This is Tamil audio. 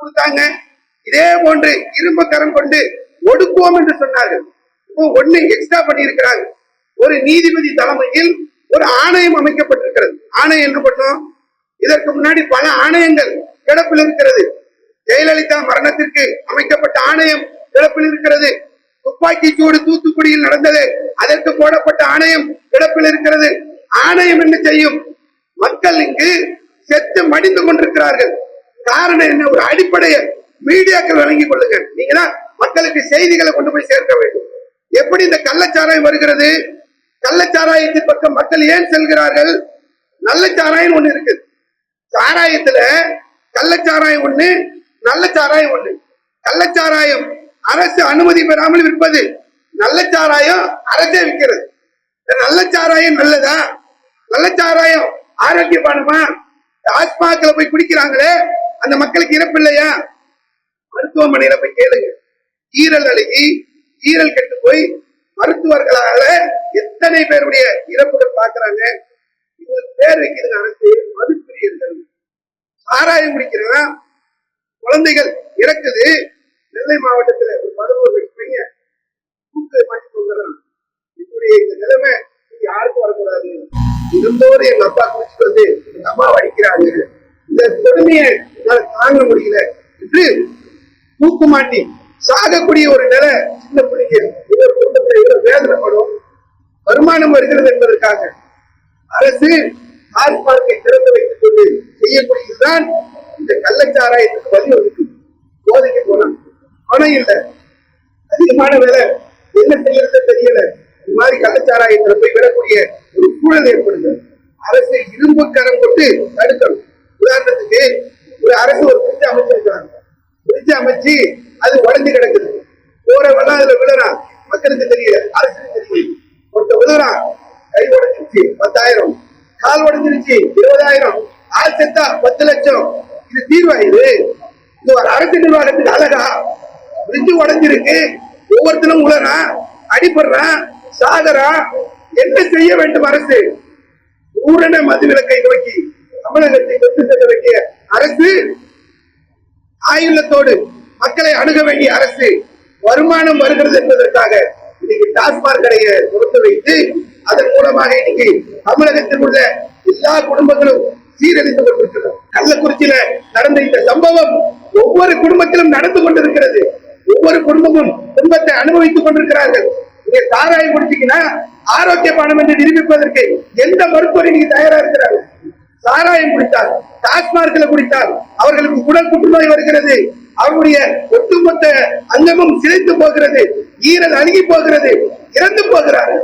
கொடுத்தாங்க. இதே போன்று இரும்பு கரம் கொண்டு ஒடுக்குவோம் என்று சொன்னார்கள். இப்போ ஒண்ணு எக்ஸ்ட்ரா பண்ணி இருக்கிறாங்க ஒரு நீதிபதி தலைமையில் ஒரு ஆணையம் அமைக்கப்பட்டிருக்கிறது. ஆணையம் என்று பண்ணும் இதற்கு முன்னாடி பல ஆணையங்கள் கிடப்பில் இருக்கிறது. ஜெயலலிதா மரணத்திற்கு அமைக்கப்பட்ட ஆணையம் கிடப்பில் இருக்கிறது. துப்பாக்கி சூடு தூத்துக்குடியில் நடந்தது. அதற்கு போடப்பட்ட ஆணையம் கிடப்பில் இருக்கிறது. ஆணையம் என்ன செய்யும்? மக்கள் இங்கு செத்து மடிந்து கொண்டிருக்கிறார்கள். காரணம் என்ன? ஒரு அடிப்படையை மீடியாக்கள் வழங்கிக் கொள்ளுங்க நீங்க தான் மக்களுக்கு செய்திகளை கொண்டு போய் சேர்க்க வேண்டும். எப்படி இந்த கள்ளச்சாராயம் வருகிறது? கள்ளச்சாராயத்தின் பக்கம் மக்கள் ஏன் செல்கிறார்கள்? நல்ல சாராயம் ஒண்ணு இருக்குது சாராயத்துல கள்ளச்சாராயம் ஒண்ணு நல்ல சாராயம் ஒண்ணு. கள்ளச்சாராயம் அரசு அனுமதி பெறாமல் விற்பது நல்ல சாராயம் அரசே விற்கிறது. நல்ல சாராயம் நல்லதா? நல்ல சாராயம் ஆரோக்கியமானமா ஆஸ்மாக்களை போய் குடிக்கிறாங்களே அந்த மக்களுக்கு இறப்பு இல்லையா? மருத்துவமனையில போய் கேளுங்க. ஈரல் அழுகி ஈரல் கெட்டு போய் மருத்துவர்களால எத்தனை பேருடைய இறப்புகள் பாக்குறாங்க இவங்களுக்கு பேர் வைக்கிறது அரசு மதுப்பிரியர்கள். சாராயம் குடிக்கிறான் குழந்தைகள் இறக்குது. நெல்லை மாவட்டத்துல ஒரு பதினோரு வயசு பையன் தூக்கு மாட்டி கொண்டுறான் இந்த நிலைமை யாருக்கும் வரக்கூடாது. இருந்தோடு எங்க அப்பா குடிச்சிட்டு வந்து எங்க அம்மா அடிக்கிறாங்க. இந்த கொடுமையை என்னால தாங்க முடியல என்று தூக்கு மாட்டி சாகக்கூடிய ஒரு நிலை சின்ன பிள்ளைங்க இவர் குடும்பத்தில் இவர் வேதனைப்படும். வருமானம் வருகிறது என்பதற்காக அரசு ஆர்ப்பாட்டை திறந்து வைத்துக் கொண்டு செய்யக்கூடியதுதான் இந்த கள்ளச்சாராயத்துக்கு பதில் இருக்கு போதைக்கு போனான் பணம் இல்லை அதிகமான வேலை என்ன செய்யறது தெரியல. இது மாதிரி கள்ளச்சாராயத்தில் போய் விடக்கூடிய ஒரு சூழல் ஏற்படுது. அரசு இரும்பு கரம் கொண்டு தடுக்கணும் உதாரணத்துக்கு ஒரு அரசு ஒரு பிரிட்ஜ் அமைச்சிருக்கிறாங்க பிரிட்ஜ் அமைச்சு அது உடஞ்சு கிடக்குது. போறவெல்லாம் அதுல விழுறான். மக்களுக்கு தெரியல அரசுக்கு தெரியல. ஒருத்த விழுறான் கை உடைஞ்சிருச்சு பத்தாயிரம். கால் உடஞ்சிருச்சு இருபதாயிரம். ஆள் செத்தா பத்து லட்சம். இது தீர்வா இது? இது ஒரு அரசு நிர்வாகத்துக்கு அழகா. பிரிட்ஜு உடைஞ்சிருக்கு ஒவ்வொருத்தரும் உழறான் அடிபடுறான் சாகறான். என்ன செய்ய வேண்டும் அரசு? பூரண மதுவிலக்கை நோக்கி தமிழகத்தை கொண்டு செல்ல வேண்டிய அரசு ஆயுள்ளத்தோடு மக்களை அணுக வேண்டிய அரசு வருமானம் வருகிறது என்பதற்காக இன்னைக்கு டாஸ்மாக் கடையை திறந்து வைத்து அதன் மூலமாக இன்னைக்கு தமிழகத்தில் உள்ள எல்லா குடும்பங்களும் சீரழிந்து கொண்டிருக்கிறது. கள்ளக்குறிச்சியில நடந்த இந்த சம்பவம் ஒவ்வொரு குடும்பத்திலும் நடந்து கொண்டிருக்கிறது. ஒவ்வொரு குடும்பமும் துன்பத்தை அனுபவித்துக் கொண்டிருக்கிறார்கள். நீங்க சாராயம் குடிச்சீங்கன்னா ஆரோக்கிய பானம் என்று நிரூபிப்பதற்கு எந்த மருத்துவரை நீங்க தயாரா இருக்கிறாங்க சாராயம் குடித்தால் டாஸ்மார்க்ல குடித்தால் அவர்களுக்கு உடல் புற்றுநோய் வருகிறது. அவருடைய ஒட்டுமொத்த அங்கமும் சிதைத்து போகிறது. ஈரல் அழுகி போகிறது. இறந்து போகிறார்கள்.